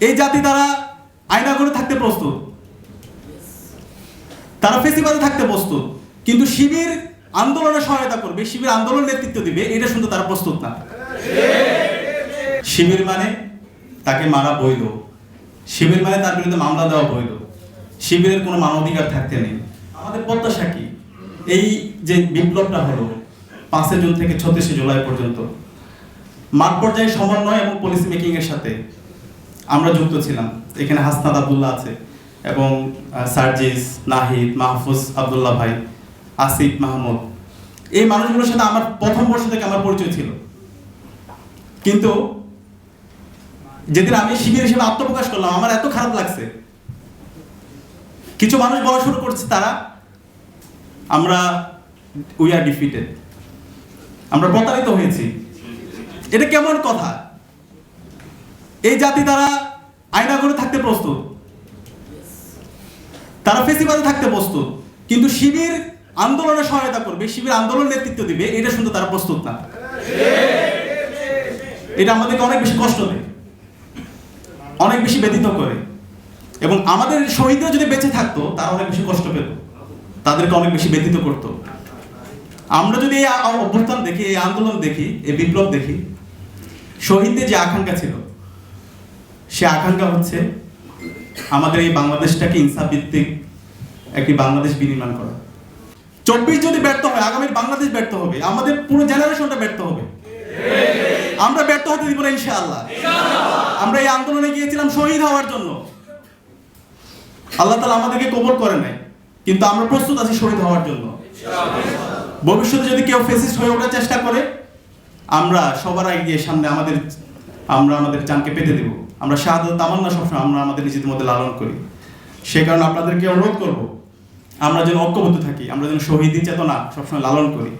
এই জাতি তারা আয়না করে থাকতে প্রস্তুত। তারা ফেসিবাদে থাকতে প্রস্তুত। কিন্তু শিবির আন্দোলনে সহায়তা করবে, শিবির আন্দোলন নেতৃত্ব দিবে, এটা শুনতে তারা প্রস্তুত না। শিবির মানে তাকে মারা বৈধ। শিবির মানে তার বিরুদ্ধে মামলা দেওয়া বৈধ। শিবিরের কোনো মানবাধিকার থাকতে নেই। আমাদের প্রত্যাশা কি? এই যে বিপ্লবটা হলো, পাঁচে জুন থেকে ছত্রিশে জুলাই পর্যন্ত, মাঠ পর্যায়ে সমন্বয় এবং পলিসি মেকিং এর সাথে আমরা যুক্ত ছিলাম। এখানে হাসনাদ আবদুল্লাহ আছে এবং সার্জিস, নাহিদ, মাহফুজ আবদুল্লাহ ভাই, আসিফ মাহমুদ। এই মানুষগুলোর সাথে আমার প্রথম বর্ষ থেকে আমার পরিচয় ছিল। কিন্তু যেদিন আমি শিবির হিসেবে আত্মপ্রকাশ করলাম, আমার এত খারাপ লাগছে। কিছু মানুষ বলা শুরু করছে তারা, আমরা উই আর ডিফিটেড আমরা প্রতারিত হয়েছি। এটা কেমন কথা? এই জাতি তারা প্রস্তুত। তারা ফেসিবাদে থাকতে প্রস্তুত। কিন্তু শিবির আন্দোলনে সহায়তা করবে, শিবির আন্দোলন নেতৃত্ব দিবে, এটা শুনতে তারা প্রস্তুত না। এটা আমাদেরকে অনেক বেশি কষ্ট দেয়। অনেক বেশি ব্যতীত করে। এবং আমাদের শহীদরা যদি বেঁচে থাকতো, তারা অনেক বেশি কষ্ট পেত। তাদেরকে অনেক বেশি ব্যতীত করত। আমরা যদি এই অভ্যুত্থান দেখি, এই আন্দোলন দেখি, এই বিপ্লব দেখি, শহীদদের যে আকাঙ্ক্ষা ছিল, সে আকাঙ্ক্ষা হচ্ছে আমাদের এই বাংলাদেশটাকে ইনসাফ ভিত্তিক একটি বাংলাদেশ বিনির্মাণ করা। চব্বিশ যদি ব্যর্থ হয় আগামী বাংলাদেশ ব্যর্থ হবে, আমাদের পুরো জেনারেশনটা ব্যর্থ হবে। আমরা ব্যর্থ হতে দিব না, ইনশাআল্লাহ। আমরা এই আন্দোলনে গিয়েছিলাম শহীদ হওয়ার জন্য। আল্লাহ তালা আমাদেরকে কবর করে নাই, কিন্তু আমরা প্রস্তুত আছি শহীদ হওয়ার জন্য। ভবিষ্যতে যদি কেউ ফেসিস্ট হয়ে ওঠার চেষ্টা করে, আমরা সবার আগে গিয়ে সামনে আমাদের আমরা আমাদের চানকে পেতে দেব। আমরা শাহাদত তামান্না সবসময় আমরা আমাদের নিজেদের মধ্যে লালন করি। সে কারণে আপনাদেরকে অনুরোধ করব, আমরা যেন ঐক্যবদ্ধ থাকি, আমরা যেন শহীদ চেতনা সবসময় লালন করি।